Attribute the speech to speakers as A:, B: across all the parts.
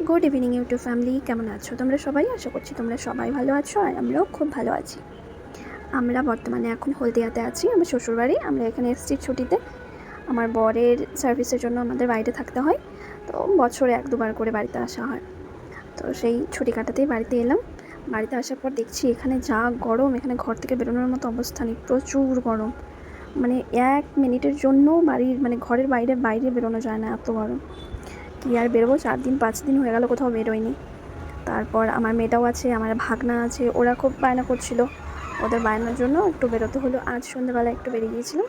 A: Good evening YouTube family কেমন আছো? তোমরা সবাই? আশা করছি তোমরা সবাই ভালো আছো আর আমরাও খুব ভালো আছি। আমরা বর্তমানে এখন হলদিয়াতে আছি, আমার শ্বশুরবাড়ি। আমরা এখানে এসেছি ছুটিতে। আমার বরের সার্ভিসের জন্য আমাদের বাইরে থাকতে হয়। তো বছরে এক দুবার করে বাড়িতে আসা হয়। তো সেই ছুটি কাটাতেই বাড়িতে এলাম। বাড়িতে আসার পর দেখছি এখানে যা গরম, এখানে ঘর থেকে বেরোনোর মতো অবস্থা নেই, প্রচুর গরম। মানে এক মিনিটের জন্য বাড়ির মানে ঘরের বাইরে বাইরে বেরোনো যায় না এত গরম। কি আর বেরোবো? চার দিন, পাঁচ দিন হয়ে গেল কোথাও বেরোয়নি তারপর আমার মেয়েটাও আছে, আমার ভাগনা আছে, ওরা খুব বায়না করছিল। ওদের বায়নার জন্য একটু বেরোতে হলো। আজ সন্ধ্যেবেলা একটু বেরিয়ে গিয়েছিলাম।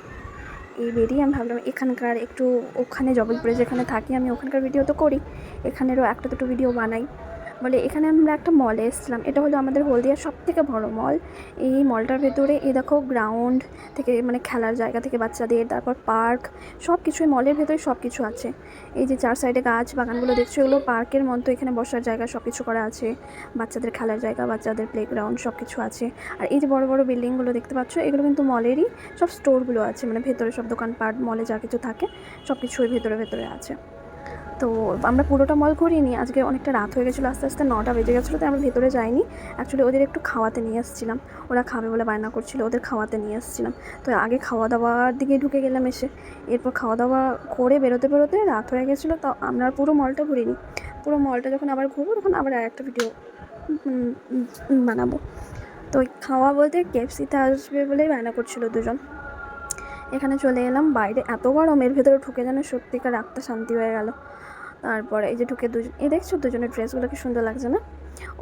A: এই বেরিয়ে আমি ভাবলাম, এখানকার একটু ওখানে জবলপুরে যেখানে থাকি, আমি ওখানকার ভিডিও তো করি। এখানেরও একটা দুটো ভিডিও বানাই। বলে এখানে আমরা একটা মলে এসেছিলাম। এটা হলো আমাদের হলদিয়ার সব থেকে বড় মল এই মলটার ভেতরে এ দেখো গ্রাউন্ড থেকে মানে খেলার জায়গা থেকে বাচ্চাদের, তারপর পার্ক সব কিছুই মলের ভেতরে সব কিছু আছে। এই যে চার সাইডে গাছ বাগানগুলো দেখছ, এগুলো পার্কের মতো এখানে বসার জায়গা সব কিছু করা আছে। বাচ্চাদের খেলার জায়গা, বাচ্চাদের প্লেগ্রাউন্ড সব কিছু আছে। আর এই যে বড় বড় বিল্ডিংগুলো দেখতে পাচ্ছ, এগুলো কিন্তু মলেরই সব স্টোরগুলো আছে। মানে ভেতরে সব দোকানপাট মলে যা কিছু থাকে সব কিছুই ভেতরে ভেতরে আছে। তো আমরা পুরোটা মল ঘুরিনি, আজকে অনেকটা রাত হয়ে গেছিল, আস্তে আস্তে নটা বেজে গেছিল, তাই আমরা ভেতরে যাইনি। অ্যাকচুয়ালি ওদের একটু খাওয়াতে নিয়ে এসেছিলাম ওরা খাবে বলে বায়না করছিল, ওদের খাওয়াতে নিয়ে এসেছিলাম তো আগে খাওয়া দাওয়ার দিকে ঢুকে গেলাম এসে, এরপর খাওয়া দাওয়া করে বেরোতে বেরোতে রাত হয়ে গেছিল, তো আমরা পুরো মলটা ঘুরিনি। পুরো মলটা যখন আবার ঘুরবো, তখন আবার আর একটা ভিডিও বানাবো। তো খাওয়া বলতে কেএফসিতে আসবে বলেই বায়না করছিল দুজন। এখানে চলে এলাম, বাইরে এত গরমের ভেতরে ঢুকে যেন সত্যিকার আত্মা শান্তি হয়ে গেল। তারপরে এই যে ঢুকে দুজন এ দেখছ দুজনের ড্রেসগুলো কি সুন্দর লাগছে না?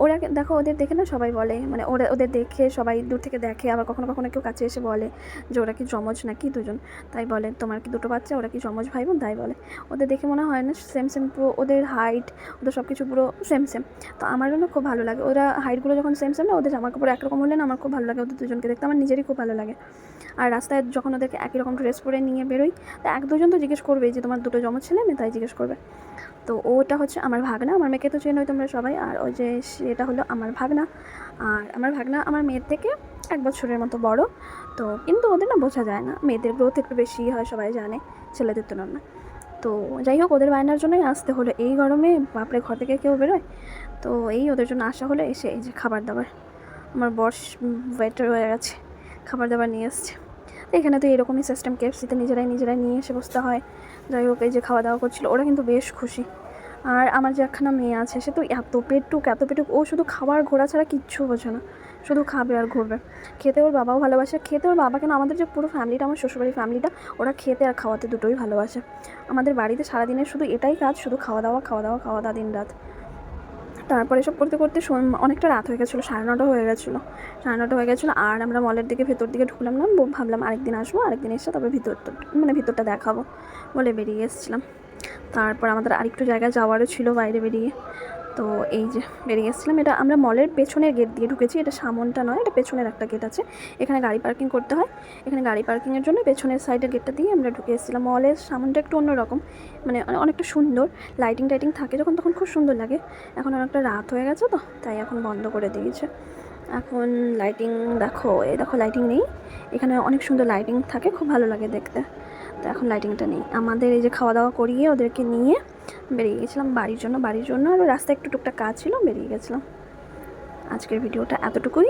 A: ওরা দেখো ওদের দেখে না সবাই বলে মানে ওরা, ওদের দেখে, সবাই দূর থেকে দেখে, আবার কখনো কখনো কেউ কাছে এসে বলে যে ওরা কি জমজ নাকি দুজন? তাই বলে, তোমার কি দুটো বাচ্চা? ওরা কি জমজ ভাই বোন তাই বলে। ওদের দেখে মনে হয় না সেম সেম পুরো ওদের হাইট ওদের সব কিছু পুরো সেম সেম তো আমার জন্য খুব ভালো লাগে। ওরা হাইটগুলো যখন সেম সেম না, ওদের জামা কাপড় একরকম হলে না আমার খুব ভালো লাগে ওদের দুজনকে দেখতে। আমার নিজেরই খুব ভালো লাগে। আর রাস্তায় যখন ওদেরকে একই রকম ড্রেস পরে নিয়ে বেরোই, তো এক দুজন তো জিজ্ঞেস করবে যে, তোমার দুটো জমজ ছেলে? মেয়ে তাই জিজ্ঞেস করবে। তো ওটা হচ্ছে আমার ভাগনা। আমার মেয়েকে তো চেনোই তোমরা সবাই। আর ওই যে সেটা হলো আমার ভাগনা। আর আমার ভাগনা আমার মেয়ের থেকে এক বছরের মতো বড়। তো কিন্তু ওদের না বোঝা যায় না। মেয়েদের গ্রোথ একটু বেশি হয়, সবাই জানে। ছেলেদের তুলনায়। তো যাই হোক, ওদের বায়নার জন্যই আসতে হলো। এই গরমে বাপরে, ঘর থেকে কেউ বেরোয়? তো এই ওদের জন্য আসা হলো। এসে এই যে খাবার দাবার। আমার বর্ষ ওয়েটার হয়ে গেছে। খাবার দাবার নিয়ে এসছে। তো এখানে তো এরকমই সিস্টেম কেএফসিতে নিজেরাই নিজেরাই নিয়ে এসে বসতে হয়। যাই হোক, এই যে খাওয়া দাওয়া করছিল, ওরা কিন্তু বেশ খুশি। আর আমার যে একখানা মেয়ে আছে, সে তো এত পেটুক এত পেটুক, ও শুধু খাবার ঘোরা ছাড়া কিচ্ছু বোঝে না। শুধু খাবে আর ঘুরবে। খেতে ওর বাবাও ভালোবাসে। খেতে ওর বাবা কেন, আমাদের যে পুরো ফ্যামিলিটা আমার শ্বশুরবাড়ির ফ্যামিলিটা ওরা খেতে আর খাওয়াতে দুটোই ভালোবাসে। আমাদের বাড়িতে সারাদিনের শুধু এটাই কাজ, শুধু খাওয়া দাওয়া খাওয়া দাওয়া খাওয়া দাওয়া দিন রাত। তারপরে এসব করতে করতে অনেকটা রাত হয়ে গেছিল, সাড়ে নটা হয়ে গেছিল। সাড়ে নটা হয়ে গেছিল আর আমরা মলের দিকে ভেতর দিকে ঢুকলাম না ভাবলাম আরেকদিন আসব, আরেকদিন এসে তবে ভিতর মানে ভিতরটা দেখাবো বলে বেরিয়ে এসেছিলাম। তারপর আমাদের আরেকটু জায়গায় যাওয়ারও ছিল বাইরে বেরিয়ে। তো এই যে বেরিয়ে এসেছিলাম এটা আমরা মলের পেছনের গেট দিয়ে ঢুকেছি। এটা সামনটা নয়, এটা পেছনের একটা গেট আছে। এখানে গাড়ি পার্কিং করতে হয়। এখানে গাড়ি পার্কিংয়ের জন্য পেছনের সাইডের গেটটা দিয়ে আমরা ঢুকে এসেছিলাম। মলের সামনটা একটু অন্যরকম মানে অনেকটা সুন্দর। লাইটিং টাইটিং থাকে যখন, তখন খুব সুন্দর লাগে। এখন অনেকটা রাত হয়ে গেছে তো, তাই এখন বন্ধ করে দিয়েছে। এখন লাইটিং দেখো, এই দেখো লাইটিং নেই। এখানে অনেক সুন্দর লাইটিং থাকে, খুব ভালো লাগে দেখতে। তো এখন লাইটিংটা নেই। আমাদের এই যে খাওয়া দাওয়া করিয়ে ওদেরকে নিয়ে বেরিয়ে গেছিলাম বাড়ির জন্য বাড়ির জন্য। আর রাস্তায় একটু টুকটাক কাজ ছিল, বেরিয়ে গেছিলাম। আজকের ভিডিওটা এতটুকুই।